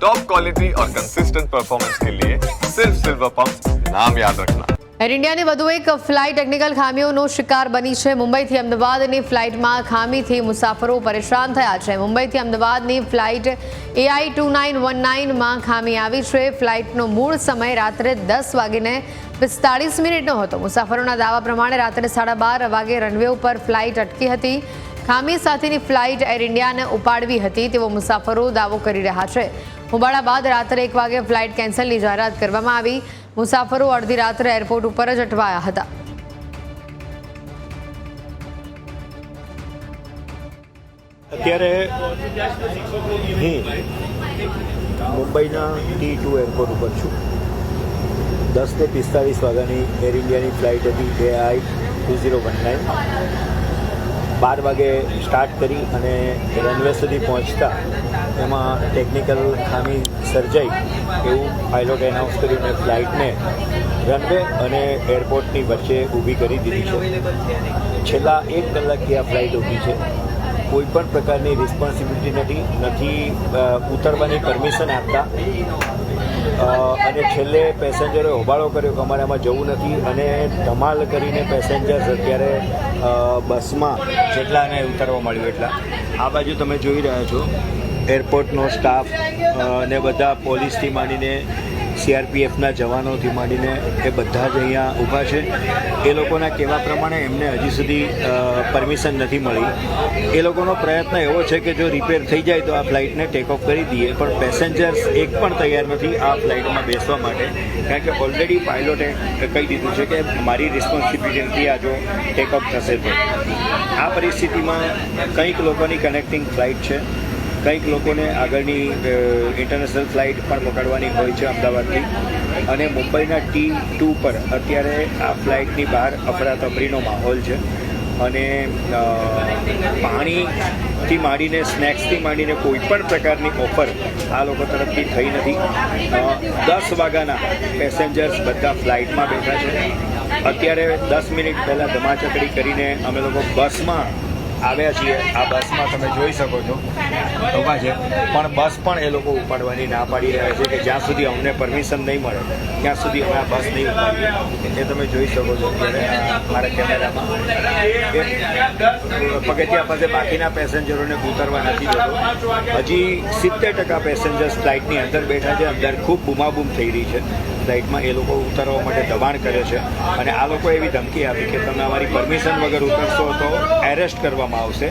Top quality और consistent performance के लिए सिर्फ सिल्वर पंप नाम याद रखना એર ઇન્ડિયાની વધુ એક ફ્લાઇટ ટેકનિકલ ખામીઓનો શિકાર બની છે મુંબઈથી અમદાવાદની ફ્લાઇટમાં ખામીથી મુસાફરો પરેશાન થયા છે મુંબઈથી અમદાવાદની flight AI two nine one નાઇનમાં ખામી આવી છે ફ્લાઇટનો મૂળ સમય રાત્રે દસ વાગીને પિસ્તાળીસ મિનિટનો હતો મુસાફરોના દાવા પ્રમાણે રાત્રે સાડા બાર વાગે રનવે ઉપર ફ્લાઇટ અટકી હતી ખામી સાથેની ફ્લાઇટ એર ઇન્ડિયાને ઉપાડવી હતી તેવો મુસાફરો દાવો કરી રહ્યા છે ઉબાડા બાદ રાત્રે એક વાગે ફ્લાઇટ કેન્સલની જાહેરાત કરવામાં આવી. મુસાફરો અડધી રાત્રે એરપોર્ટ ઉપર જ અટવાયા હતા. અત્યારે હું મુંબઈના ટી ટુ એરપોર્ટ ઉપર છું. દસ ને પિસ્તાળીસ વાગ્યાની એર ઇન્ડિયાની ફ્લાઇટ હતી બે I two zero one nine બાર વાગે સ્ટાર્ટ કરી અને રનવે સુધી પહોંચતા એમાં ટેકનિકલ ખામી સર્જાઈ એવું પાયલોટ એનાઉન્સ કર્યું ફ્લાઇટને રનવે અને એરપોર્ટની વચ્ચે ઊભી કરી દીધી છે. છેલ્લા એક કલાકથી આ ફ્લાઇટ ઊભી છે. કોઈ પણ પ્રકારની રિસ્પોન્સિબિલિટી નથી નથી ઉતરવાની પરમિશન આપતા. અને છેલ્લે પેસેન્જરે હોબાળો કર્યો કે અમારે આમાં જવું નથી અને ધમાલ કરીને પેસેન્જર્સ અત્યારે બસમાં જેટલાને ઉતરવા મળ્યું એટલા. આ બાજુ તમે જોઈ રહ્યા છો. એરપોર્ટનો સ્ટાફ ને બધા પોલીસથી માંડીને, સીઆરપીએફના જવાનોથી માંડીને એ બધા જ અહીંયા ઊભા છે. એ લોકોના કહેવા પ્રમાણે એમને હજી સુધી પરમિશન નથી મળી. એ લોકોનો પ્રયત્ન એવો છે કે જો રિપેર થઈ જાય તો આ ફ્લાઇટને ટેક ઓફ કરી દઈએ, પણ પેસેન્જર્સ એક પણ તૈયાર નથી આ ફ્લાઇટમાં બેસવા માટે. કારણ કે ઓલરેડી પાયલોટે કહી દીધું છે કે મારી રિસ્પોન્સિબિલિટી આ જો ટેક ઓફ થશે તો. આ પરિસ્થિતિમાં કંઈક લોકોની કનેક્ટિંગ ફ્લાઇટ છે. કંઈક લોકોને આગળની ઇન્ટરનેશનલ ફ્લાઇટ પણ પકડવાની હોય છે અમદાવાદથી. અને મુંબઈના ટી ટુ પર અત્યારે આ ફ્લાઇટની બહાર અફરાતફરીનો માહોલ છે. અને પાણીથી માંડીને સ્નેક્સથી માંડીને કોઈ પણ પ્રકારની ઓફર આ લોકો તરફથી થઈ નથી. દસ વાગ્યાના પેસેન્જર્સ બધા ફ્લાઇટમાં બેઠા છે. અત્યારે દસ મિનિટ પહેલાં ધમાચકડી કરીને અમે લોકો બસમાં આવ્યા છીએ. આ બસમાં તમે જોઈ શકો છો. ઊભા છે. પણ બસ પણ એ લોકો ઉપાડવાની ના પાડી રહ્યા છે કે જ્યાં સુધી અમને પરમિશન નહીં મળે, ત્યાં સુધી અમે આ બસ નહીં ઉપાડીએ. જે તમે જોઈ શકો છો મારા કેમેરામાં. પગથિયા પાસે બાકીના પેસેન્જરોને ઉતરવા નથી જતો. હજી સિત્તેર ટકા પેસેન્જર્સ ફ્લાઇટની અંદર બેઠા છે. અંદર ખૂબ બૂમાબૂમ થઈ રહી છે. ફ્લાઇટમાં એ લોકો ઉતારવા માટે દબાણ કરે છે અને આ લોકો એવી ધમકી આપી કે તમે અમારી પરમિશન વગર ઉતરશો તો એરેસ્ટ કરવામાં આવશે.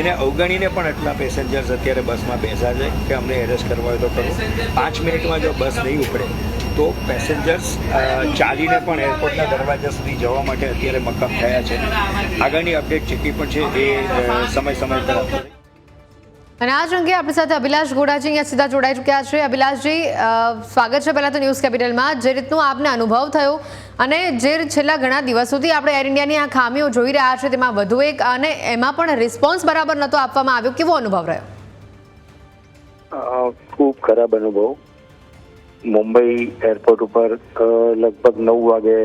એને અવગણીને પણ એટલા પેસેન્જર્સ અત્યારે બસમાં બેસા છે કે અમને એરેસ્ટ કરવા હોય તો કરો. પાંચ મિનિટમાં જો બસ નહીં ઉપડે, તો પેસેન્જર્સ ચાલીને પણ એરપોર્ટના દરવાજા સુધી જવા માટે અત્યારે મક્કમ થયા છે. આગળની અપડેટ જેટલી પણ છે એ સમય સમય પર અને આ જ અંગે આપણી સાથે અભિલાષ ગોડાજી અહીંયા સીધા જોડાઈ ચૂક્યા છે. અભિલાષજી સ્વાગત છે પહેલાં તો ન્યૂઝ કેપિટલમાં. જે રીતનું આપને અનુભવ થયો અને જે છેલ્લા ઘણા દિવસોથી આપણે એર ઇન્ડિયાની આ ખામીઓ જોઈ રહ્યા છે તેમાં વધુ એક અને એમાં પણ રિસ્પોન્સ બરાબર નહોતો આપવામાં આવ્યો. કેવો અનુભવ રહ્યો? ખૂબ ખરાબ અનુભવ. મુંબઈ એરપોર્ટ ઉપર લગભગ નવ વાગે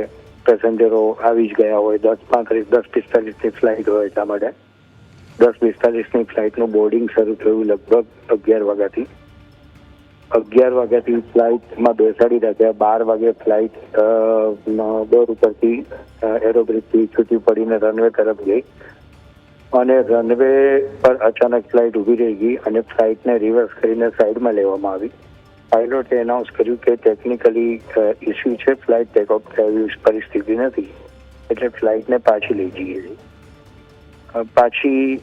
પેસેન્જરો આવી જ ગયા હોય. દસ પાંત્રીસ, દસ પિસ્તાલીસની ફ્લાઇટ હોય એટલા માટે. દસ પિસ્તાલીસની ફ્લાઇટનું બોર્ડિંગ શરૂ થયું લગભગ અગિયાર વાગ્યાથી. અગિયાર વાગ્યાથી ફ્લાઇટમાં બેસાડી રાખ્યા. બાર વાગે ફ્લાઇટ દોર ઉપરથી એરોબ્રિજથી છૂટી પડીને રનવે તરફ ગઈ. અને રનવે પર અચાનક ફ્લાઇટ ઊભી રહી ગઈ અને ફ્લાઇટને રિવર્સ કરીને સાઈડમાં લેવામાં આવી. પાયલોટે એનાઉન્સ કર્યું કે ટેકનિકલી ઇસ્યુ છે. ફ્લાઇટ ટેક ઓફ એવી પરિસ્થિતિ નથી. એટલે ફ્લાઇટને પાછી લઈ જઈએ. છીએ પાછી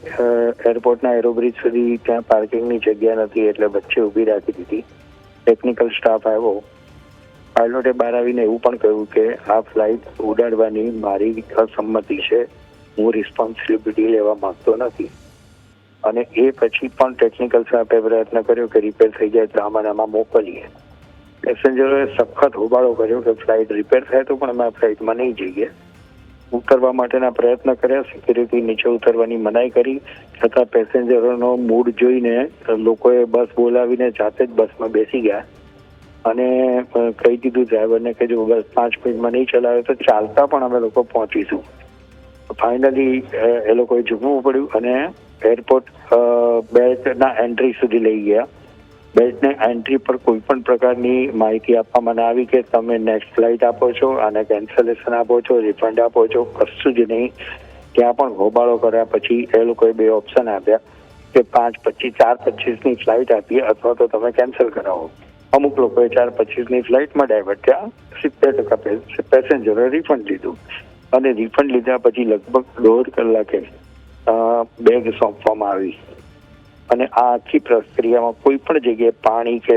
એરપોર્ટના એરોબ્રિજ સુધી ત્યાં પાર્કિંગની જગ્યા નથી એટલે વચ્ચે ઊભી રાખી દીધી. ટેકનિકલ સ્ટાફ આવ્યો. પાયલોટે બહાર આવીને એવું પણ કહ્યું કે, આ ફ્લાઇટ ઉડાડવાની મારી અસંમતિ છે. હું રિસ્પોન્સિબિલિટી લેવા માંગતો નથી. અને એ પછી પણ ટેકનિકલ સ્ટાફે પ્રયત્ન કર્યો કે રિપેર થઈ જાય તો આમાં આમાં મોકલીએ. પેસેન્જરોએ સખત હોબાળો કર્યો કે ફ્લાઇટ રિપેર થાય તો પણ અમે આ ફ્લાઇટમાં નહીં જઈએ. ઉતરવા માટેના પ્રયત્ન કર્યા. સિક્યુરિટી નીચે ઉતરવાની મનાઈ કરી. છતાં પેસેન્જરોનો મૂડ જોઈને લોકોએ બસ બોલાવીને જાતે જ બસમાં બેસી ગયા. અને કહી દીધું ડ્રાઈવરને કે જો બસ પાંચ મિનિટમાં નહીં ચલાવે તો ચાલતા પણ અમે લોકો પહોંચીશું. ફાઇનલી એ લોકોએ ઝૂકવું પડ્યું અને એરપોર્ટ બેટના એન્ટ્રી સુધી લઈ ગયા. બેલ્ટને એન્ટ્રી પર કોઈ પણ પ્રકારની માહિતી આપવામાં આવી કે તમે નેક્સ્ટ ફ્લાઇટ આપો છો, આને કેન્સલેશન આપો છો રિફંડ આપો છો, કશું જ નહીં. ત્યાં પણ હોબાળો કર્યા પછી એ લોકોએ બે ઓપ્શન આપ્યા કે પાંચ પચીસ, ચાર પચીસની ફ્લાઇટ આપી અથવા તો તમે કેન્સલ કરાવો. અમુક લોકોએ ચાર પચીસની ફ્લાઇટમાં ડાયવર્ટ થયા સિત્તેર ટકા પેસેન્જરોએ રિફંડ લીધું. અને રિફંડ લીધા પછી લગભગ દોઢ કલાકે બેગ સોંપવામાં આવી. અને આ આખી પ્રક્રિયામાં કોઈ પણ જગ્યાએ પાણી કે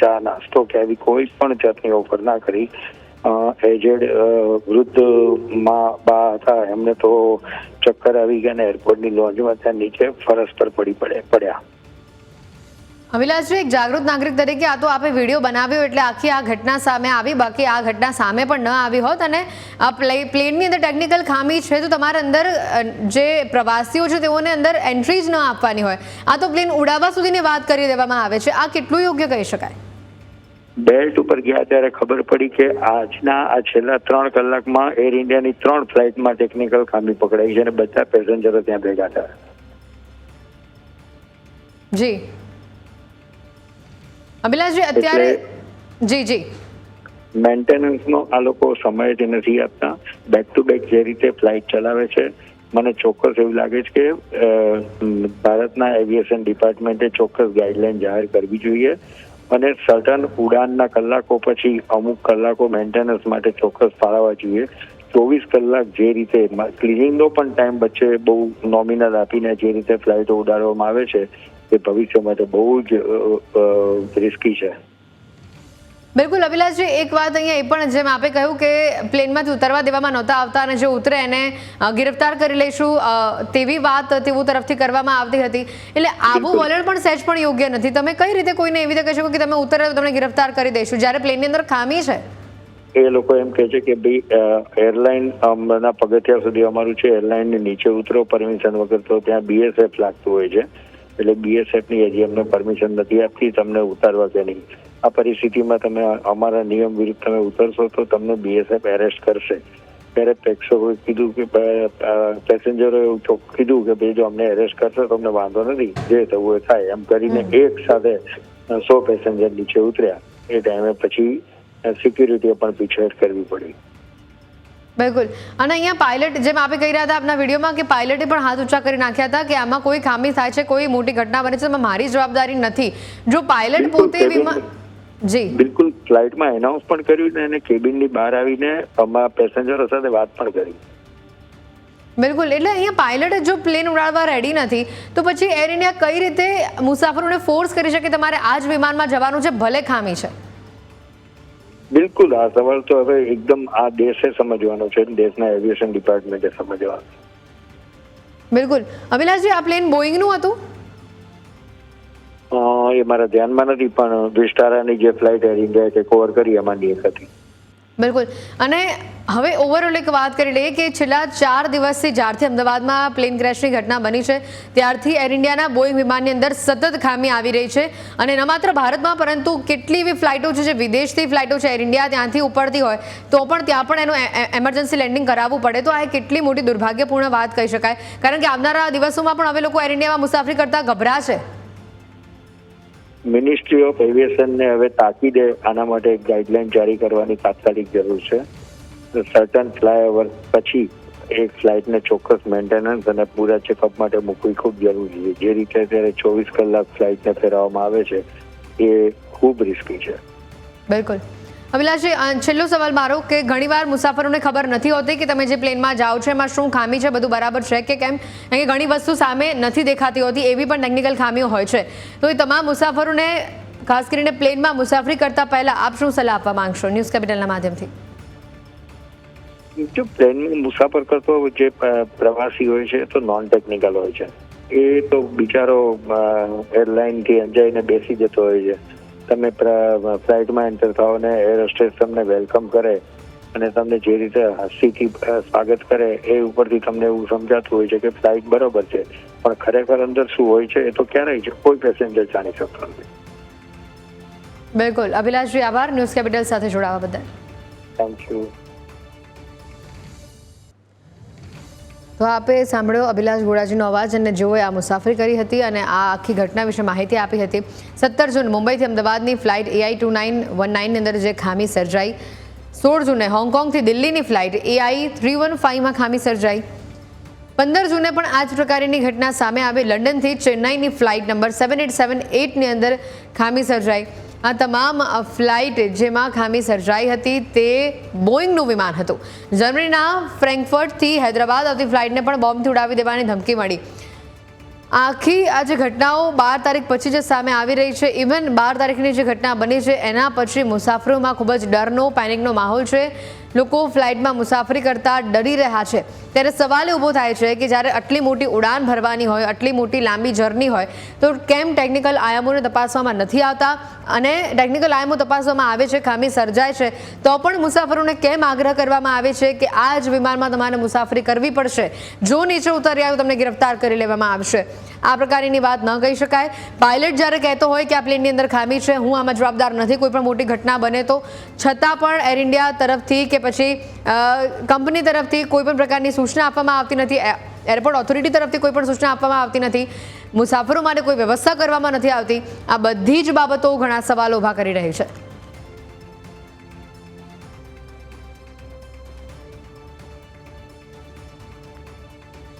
ચા, નાસ્તો કે આવી કોઈ પણ જાતની ઓફર ના કરી. એજેડ વૃદ્ધ મા, બા હતા, એમને તો ચક્કર આવી ગયા ને એરપોર્ટની લોન્જમાં ત્યાં નીચે ફરસ પર પડી પડે, પડ્યા. અભિલાષજી એક જાગૃત નાગરિક તરીકે આ તો આપે વીડિયો બનાવ્યો એટલે આખી આ ઘટના સામે આવી બાકી આ ઘટના સામે પણ ન આવી હોત. અને આ પ્લેનની અંદર ટેકનિકલ ખામી છે તો તમારા અંદર જે પ્રવાસીઓ છે તેઓને અંદર એન્ટ્રી જ ન આપવાની હોય. આ તો પ્લેન ઉડાવવા સુધીની વાત કરી દેવામાં આવે છે. આ કેટલું યોગ્ય કહી શકાય? બેલ્ટ ઉપર ગયા ત્યારે ખબર પડી કે આજના આ છેલ્લા ત્રણ કલાકમાં એર ઇન્ડિયાની ત્રણ ફ્લાઇટમાં ટેકનિકલ ખામી પકડાઈ છે અને બધા પેસેન્જરો ત્યાં ભેગા થયા. જી. અભિલાષજી અત્યારે જી જી. મેન્ટેનન્સનો આ લોકો સમય જ નથી આપતા. બેક ટુ બેક જે રીતે ફ્લાઇટ ચલાવે છે મને ચોક્કસ એવું લાગે છે કે ભારતના એવિએશન ડિપાર્ટમેન્ટે ચોક્કસ ગાઈડલાઈન જાહેર કરવી જોઈએ અને સર્ટન ઉડાનના કલાકો પછી અમુક કલાકો મેન્ટેનન્સ માટે ચોક્કસ ફાળવવા જોઈએ. ચોવીસ કલાક જે રીતે ક્લિનિંગનો પણ ટાઈમ વચ્ચે બહુ નોમિનલ આપીને જે રીતે ફ્લાઇટો ઉડાડવામાં આવે છે એ ભવિષ્ય માટે બહુ જ રિસ્કી છે. બિલકુલ અભિલાષજી એક વાત અહીંયા એ પણ જેમ આપે કહ્યું કે પ્લેનમાંથી ઉતરવા દેવામાં નહોતા આવતા અને જે ઉતરે એને ગિરફ્તાર કરી લઈશું તેવી વાત તેઓ તરફથી કરવામાં આવતી હતી. એટલે આવું. વલણ પણ સહેજ પણ યોગ્ય નથી. તમે કઈ રીતે કોઈને એવી રીતે કહી શકો કે તમે ઉતરે તો તમને ગિરફ્તાર કરી દઈશું? જ્યારે પ્લેનની અંદર ખામી છે. એ લોકો એમ કહે છે કે ભાઈ એરલાઇન ના પગથિયા સુધી અમારું છે. એરલાઇન નીચે ઉતરો પરમિશન વગર તો ત્યાં બીએસએફ લાગતું હોય છે. એટલે બીએસએફની હજી અમને પરમિશન નથી આપતી તમને ઉતારવા કે નહીં આ પરિસ્થિતિમાં તમે અમારા નિયમ વિરુદ્ધ તમે ઉતરશો તો તમને બીએસએફ એરેસ્ટ કરશે. ત્યારે પ્રેક્ષકોએ કીધું કે પેસેન્જરોએ એવું કીધું કે ભાઈ જો અમને એરેસ્ટ કરશે તો અમને વાંધો નથી જે થવું એ થાય. એમ કરીને એક સાથે સો પેસેન્જર નીચે ઉતર્યા. એ ટાઈમે પછી સિક્યુરિટીએ પણ પીછેહટ કરવી પડી. બિલકુલ. અને અહીંયા પાયલટ જેમ આપે કહી રહ્યા હતા આપના વિડીયોમાં કે પાયલટે પણ હાથ ઊંચા કરી નાખ્યા હતા કે આમાં કોઈ ખામી થાય છે કોઈ મોટી ઘટના બને છે એમાં મારી જવાબદારી નથી. જો પાયલટ પોતે વિમાન જી. બિલકુલ ફ્લાઇટમાં એનાઉન્સ પણ કર્યું ને એને કેબિનની બહાર આવીને અમારા પેસેન્જરો સાથે વાત પણ કરી. બિલકુલ. એટલે અહીંયા પાયલટ જો પ્લેન ઉડાડવા રેડી નથી તો પછી એર ઇન્ડિયા કઈ રીતે મુસાફરોને ફોર્સ કરી શકે તમારે આ જ વિમાનમાં જવાનું છે ભલે ખામી છે? બિલકુલ આ સવાલ તો હવે એકદમ આ દેશે સમજવાનો છે દેશના એવિએશન ડિપાર્ટમેન્ટે સમજવાનો. બિલકુલ. અભિલાષજી આ પ્લેન બોઈંગનું હતું? એ મારા ધ્યાનમાં નથી પણ વિસ્તારાની જે flight Air India take cover કરી એમાંની એક હતી. બિલકુલ. અને હવે ઓવરઓલ એક વાત કરી લઈએ કે છેલ્લા ચાર દિવસથી જ્યારથી અમદાવાદમાં પ્લેન ક્રેશની ઘટના બની છે, ત્યારથી એર ઇન્ડિયાના બોઈંગ વિમાનની અંદર સતત ખામી આવી રહી છે અને ન માત્ર ભારતમાં, પરંતુ કેટલી એવી ફ્લાઇટો છે જે વિદેશથી ફ્લાઇટો છે એર ઇન્ડિયા ત્યાંથી ઉપડતી હોય, તો પણ ત્યાં પણ એનું એમરજન્સી લેન્ડિંગ કરાવવું પડે. તો આ કેટલી મોટી દુર્ભાગ્યપૂર્ણ વાત કહી શકાય. કારણ કે આવનારા દિવસોમાં પણ હવે લોકો એર ઇન્ડિયામાં મુસાફરી કરતા ગભરાશે. મિનિસ્ટ્રી ઓફ એવિએશનને હવે તાકીદે આના માટે એક ગાઈડલાઈન જારી કરવાની તાત્કાલિક જરૂર છે. સર્ટન ફ્લાયઓવર પછી એક ફ્લાઇટને ચોક્કસ મેન્ટેનન્સ અને પૂરા ચેકઅપ માટે મૂકવી ખૂબ જરૂરી છે. જે રીતે અત્યારે ચોવીસ કલાક ફ્લાઇટને ફેરવવામાં આવે છે, એ ખૂબ રિસ્કી છે. બિલકુલ. અભિલાષજી છેલ્લો સવાલ મારો કે ઘણીવાર મુસાફરોને ખબર નથી હોતી કે તમે જે પ્લેનમાં જાઓ છો, એમાં શું ખામી છે? બધું બરાબર છે કે કેમ? કે ઘણી વસ્તુ સામે નથી દેખાતી હોતી, એવી પણ ટેકનિકલ ખામીઓ હોય છે. તો એ તમામ મુસાફરોને, ખાસ કરીને પ્લેનમાં મુસાફરી કરતા પહેલા આપ શું સલાહ આપવા માંગશો? ન્યૂઝ કેપિટલના માધ્યમથી. જો પ્લેનમાં મુસાફર કરતો જે પ્રવાસી હોય છે તો નોન ટેકનિકલ હોય છે. એ તો બિચારો એરલાઇનથી અંજાઈને બેસી જતો હોય છે. તમે ફ્લાઇટમાં એન્ટર થાઓ ને એર હોસ્ટેસ તમને વેલકમ કરે અને તમને જે રીતે હાસ્યથી સ્વાગત કરે એ ઉપરથી તમને એવું સમજાતું હોય છે કે ફ્લાઇટ બરોબર છે. પણ ખરેખર અંદર શું હોય છે એ તો ક્યારેય છે કોઈ પેસેન્જર જાણી શકતો નથી. બિલકુલ. અભિલાષજી આભાર. ન્યૂઝ કેપિટલ સાથે જોડાવા બદલ. થેન્ક યુ તો આપે સાંભળ્યો અભિલાષ ગોળાજીનો અવાજ અને જેઓએ આ મુસાફરી કરી હતી અને આ આખી ઘટના વિશે માહિતી આપી હતી. સત્તર જૂન મુંબઈથી અમદાવાદની flight A I two nine one નાઇનની અંદર જે ખામી સર્જાઈ. સોળ જૂને હોંગકોંગથી દિલ્હીની flight A I three one ફાઇવમાં ખામી સર્જાઈ. પંદર જૂને પણ આ જ પ્રકારની ઘટના સામે આવી. લંડનથી ચેન્નાઈની flight number seven eight seven એટની અંદર ખામી સર્જાઈ. આ તમામ ફ્લાઇટ જેમાં ખામી સર્જાઈ હતી તે બોઈંગનું વિમાન હતું. જર્મનીના ફ્રેન્કફર્ટથી હૈદરાબાદ આવતી ફ્લાઇટને પણ બોમ્બથી ઉડાવી દેવાની ધમકી મળી. આખી આ જે ઘટનાઓ બાર તારીખ પછી જે સામે આવી રહી છે. ઇવન બાર તારીખની જે ઘટના બની છે, એના પછી મુસાફરોમાં ખૂબ જ ડરનો પેનિકનો માહોલ છે. લોકો ફ્લાઇટમાં મુસાફરી કરતા ડરી રહ્યા છે. ત્યારે સવાલ ઊભો થાય છે કે જ્યારે આટલી મોટી ઉડાન ભરવાની હોય, આટલી મોટી લાંબી જર્ની હોય, તો કેમ ટેકનિકલ આયામોને તપાસવામાં નથી આવતા? અને ટેકનિકલ આયામો તપાસવામાં આવે છે, ખામી સર્જાય છે, તો પણ મુસાફરોને કેમ આગ્રહ કરવામાં આવે છે કે આ જ વિમાનમાં તમારે મુસાફરી કરવી પડશે? જો નીચે ઉતરી આવ્યો, તમને ગિરફ્તાર કરી લેવામાં આવશે. આ પ્રકારની વાત ન કહી શકાય. પાયલટ જ્યારે કહેતો હોય કે આ પ્લેનની અંદર ખામી છે, હું આમાં જવાબદાર નથી, કોઈ પણ મોટી ઘટના બને તો, છતાં પણ એર ઇન્ડિયા તરફથી કે પછી કંપની તરફથી કોઈ પણ પ્રકારની સૂચના આપવામાં આવતી નથી. એરપોર્ટ ઓથોરિટી તરફથી કોઈ પણ સૂચના આપવામાં આવતી નથી. મુસાફરો માટે કોઈ વ્યવસ્થા કરવામાં નથી આવતી. આ બધી જ બાબતો ઘણા સવાલો ઊભા કરી રહી છે.